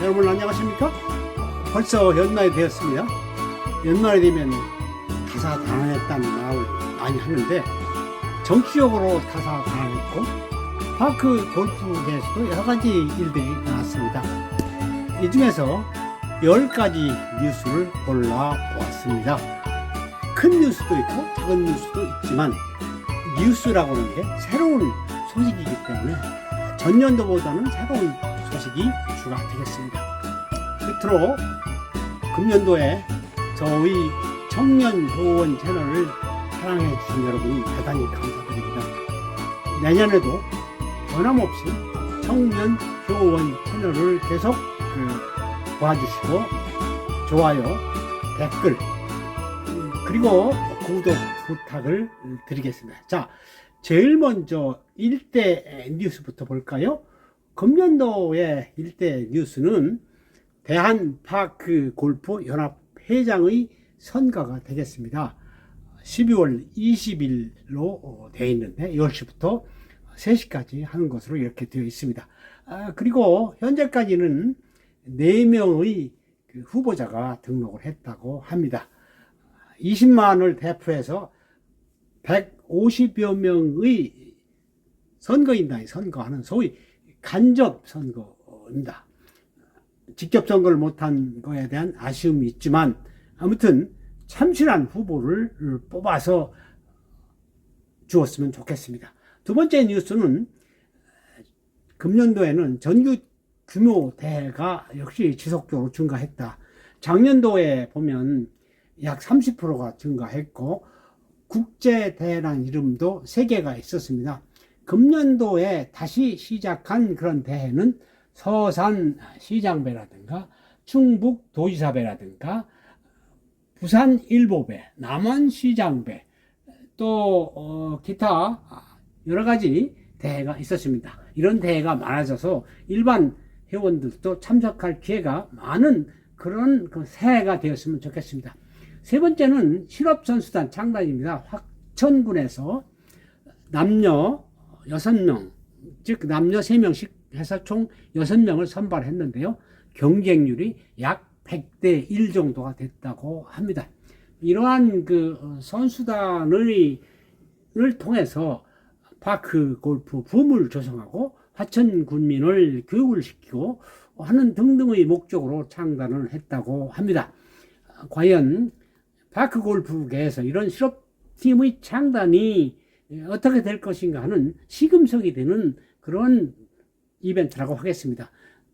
여러분 안녕하십니까? 벌써 연말이 되었습니다. 연말이 되면 다사다난했다는 말을 많이 하는데 정치적으로 다사다난했고 파크 골프에서도 여러 가지 일들이 나왔습니다. 이 중에서 10가지 뉴스를 골라보았습니다. 큰 뉴스도 있고 작은 뉴스도 있지만 뉴스라고 하는 게 새로운 소식이기 때문에 전년도보다는 새로운 소식이 주가 되겠습니다. 끝으로 금년도에 저희 청년 효원 채널을 사랑해 주신 여러분 대단히 감사드립니다. 내년에도 변함없이 청년 효원 채널을 계속 그 봐주시고 좋아요, 댓글 음, 그리고 구독 부탁을 드리겠습니다. 자, 제일 먼저 일대 뉴스부터 볼까요? 금년도의 일대 뉴스는 대한파크 골프 연합 회장의 선거가 되겠습니다. 12월 20일로 되어 있는데 10시부터 3시까지 하는 것으로 이렇게 되어 있습니다. 아, 그리고 현재까지는 4명의 그 후보자가 등록을 했다고 합니다. 20만을 대표해서 150여 명의 선거인단이 선거하는 소위 간접 선거입니다. 직접 선거를 못한 거에 대한 아쉬움이 있지만 아무튼 참신한 후보를 뽑아서 주었으면 좋겠습니다. 두 번째 뉴스는 금년도에는 전교 규모 대회가 역시 지속적으로 증가했다. 작년도에 보면 약 30%가 증가했고 국제 대회란 이름도 3개가 있었습니다. 금년도에 다시 시작한 그런 대회는 서산 시장배라든가 충북 도지사배라든가 부산 일보배, 남원 시장배, 또 어, 기타 여러 가지 대회가 있었습니다. 이런 대회가 많아져서 일반 회원들도 참석할 기회가 많은 그런 그 새해가 되었으면 좋겠습니다. 세 번째는 실업선수단 창단입니다. 화천군에서 남녀 6명, 즉 남녀 3명씩 해서 총 6명을 선발했는데요. 경쟁률이 약 100대 1 정도가 됐다고 합니다. 이러한 그 선수단을 을 통해서 파크 골프 붐을 조성하고 화천 군민을 교육을 시키고 하는 등등의 목적으로 창단을 했다고 합니다. 과연 파크 골프계에서 이런 실업팀의 창단이 어떻게 될 것인가 하는 시금석이 되는 그런 이벤트라고 하겠습니다.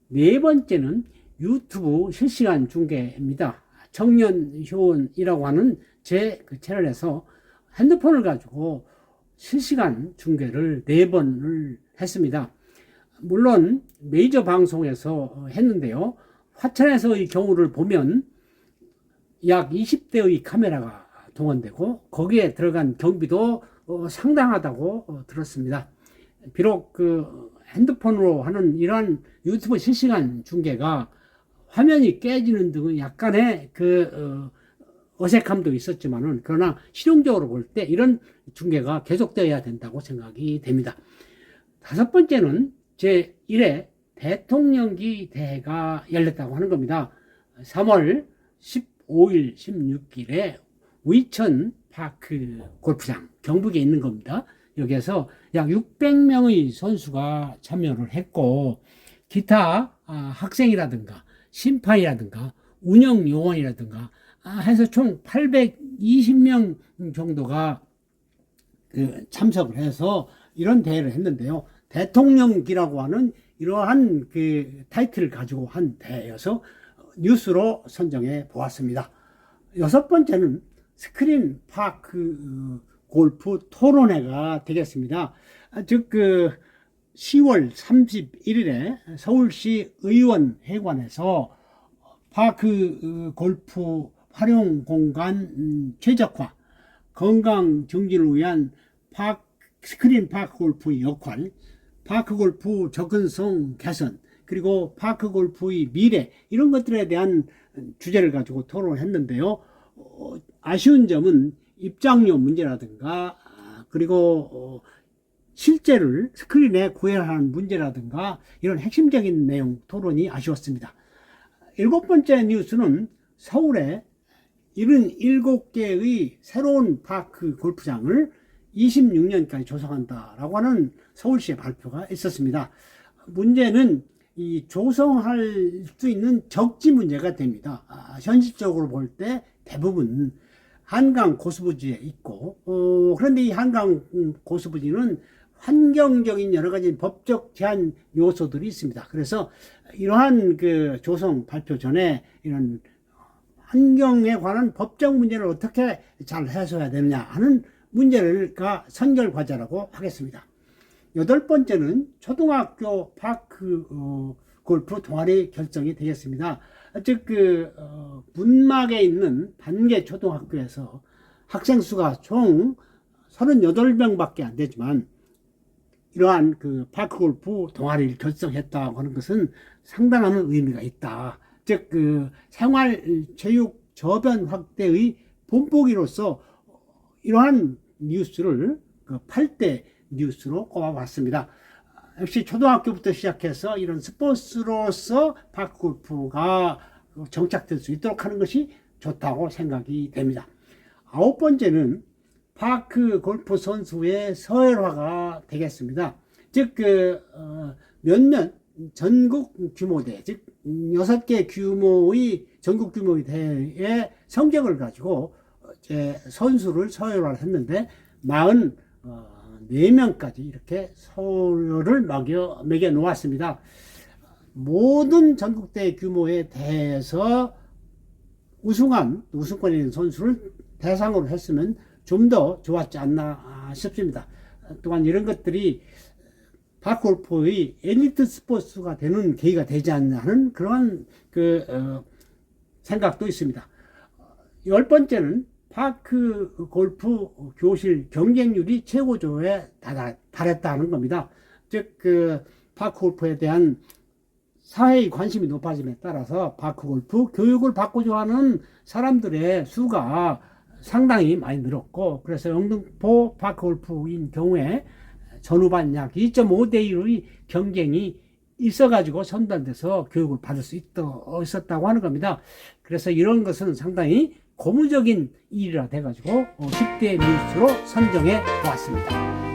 네 번째는 유튜브 실시간 중계입니다. 청년 효원이라고 하는 제 그 채널에서 핸드폰을 가지고 실시간 중계를 네 번을 했습니다. 물론 메이저 방송에서 했는데요. 화천에서의 경우를 보면 약 20대의 카메라가 동원되고 거기에 들어간 경비도 어, 상당하다고 어, 들었습니다. 비록 그 핸드폰으로 하는 이러한 유튜브 실시간 중계가 화면이 깨지는 등의 약간의 그 어, 색함도 있었지만은 그러나 실용적으로 볼 때 이런 중계가 계속되어야 된다고 생각이 됩니다. 다섯 번째는 제 1회 대통령기 대회가 열렸다고 하는 겁니다. 3월 15일, 16일에 위천 파크 골프장 경북에 있는 겁니다. 여기에서 약 600명의 선수가 참여를 했고 기타 아, 학생이라든가 심판이라든가 운영 요원이라든가 아, 해서 총 820명 정도가 그 참석을 해서 이런 대회를 했는데요. 대통령기라고 하는 이러한 그 타이틀을 가지고 한 대회여서 뉴스로 선정해 보았습니다. 여섯 번째는 스크린 파크 골프 토론회가 되겠습니다. 즉, 그 10월 31일에 서울시 의원회관에서 파크 골프 활용 공간 최적화, 건강 정진을 위한 파 스크린 파크 골프의 역할, 파크 골프 접근성 개선, 그리고 파크 골프의 미래, 이런 것들에 대한 주제를 가지고 토론을 했는데요. 어, 아쉬운 점은 입장료 문제라든가, 그리고 어, 실제를 스크린에 구현하는 문제라든가, 이런 핵심적인 내용 토론이 아쉬웠습니다. 일곱 번째 뉴스는 서울에 77개의 새로운 파크 골프장을 26년까지 조성한다라고 하는 서울시의 발표가 있었습니다. 문제는 이 조성할 수 있는 적지 문제가 됩니다. 아, 현실적으로 볼 때 대부분 한강 고수부지에 있고, 어, 그런데 이 한강 음, 고수부지는 환경적인 여러 가지 법적 제한 요소들이 있습니다. 그래서 이러한 그 조성 발표 전에 이런 환경에 관한 법적 문제를 어떻게 잘 해소해야 되느냐 하는 문제가 선결 과제라고 하겠습니다. 여덟 번째는 초등학교 파크 어, 골프 동아리 결정이 되겠습니다. 즉, 그, 어, 문막에 있는 단계 초등학교에서 학생 수가 총 38명 밖에 안 되지만, 이러한 그 파크 골프 동아리를 결성했다고 하는 것은 상당한 의미가 있다. 즉, 그 생활 체육 저변 확대의 본보기로서 이러한 뉴스를 그 8대 뉴스로 꼽아봤습니다. 역시 초등학교부터 시작해서 이런 스포츠로서 파크 골프가 정착될 수 있도록 하는 것이 좋다고 생각이 됩니다. 아홉 번째는 파크 골프 선수의 서열화가 되겠습니다. 즉, 그, 어, 몇몇 전국 규모대, 즉, 여섯 개 규모의 전국 규모의 대회의 성적을 가지고 제 선수를 서열화를 했는데, 44명까지 이렇게 서열을 매겨, 매겨 놓았습니다. 모든 전국대 규모의 대회에서 우승한, 우승권에 있는 선수를 대상으로 했으면 좀 더 좋았지 않나 싶습니다. 또한 이런 것들이 파골프의 엘리트 스포츠가 되는 계기가 되지 않나 하는 그러한 그, 어, 생각도 있습니다. 열 번째는 파크 골프 교실 경쟁률이 최고조에 달- 달했다는 겁니다. 즉, 그, 파크 골프에 대한 사회의 관심이 높아짐에 따라서 파크 골프 교육을 받고자 하는 사람들의 수가 상당히 많이 늘었고, 그래서 영등포 파크 골프인 경우에 전후반 약 2.5대 1의 경쟁이 있어가지고 선발돼서 교육을 받을 수 있더, 있었다고 하는 겁니다. 그래서 이런 것은 상당히 고무적인 일이라 돼가지고 어, 10대 뉴스로 선정해 보았습니다.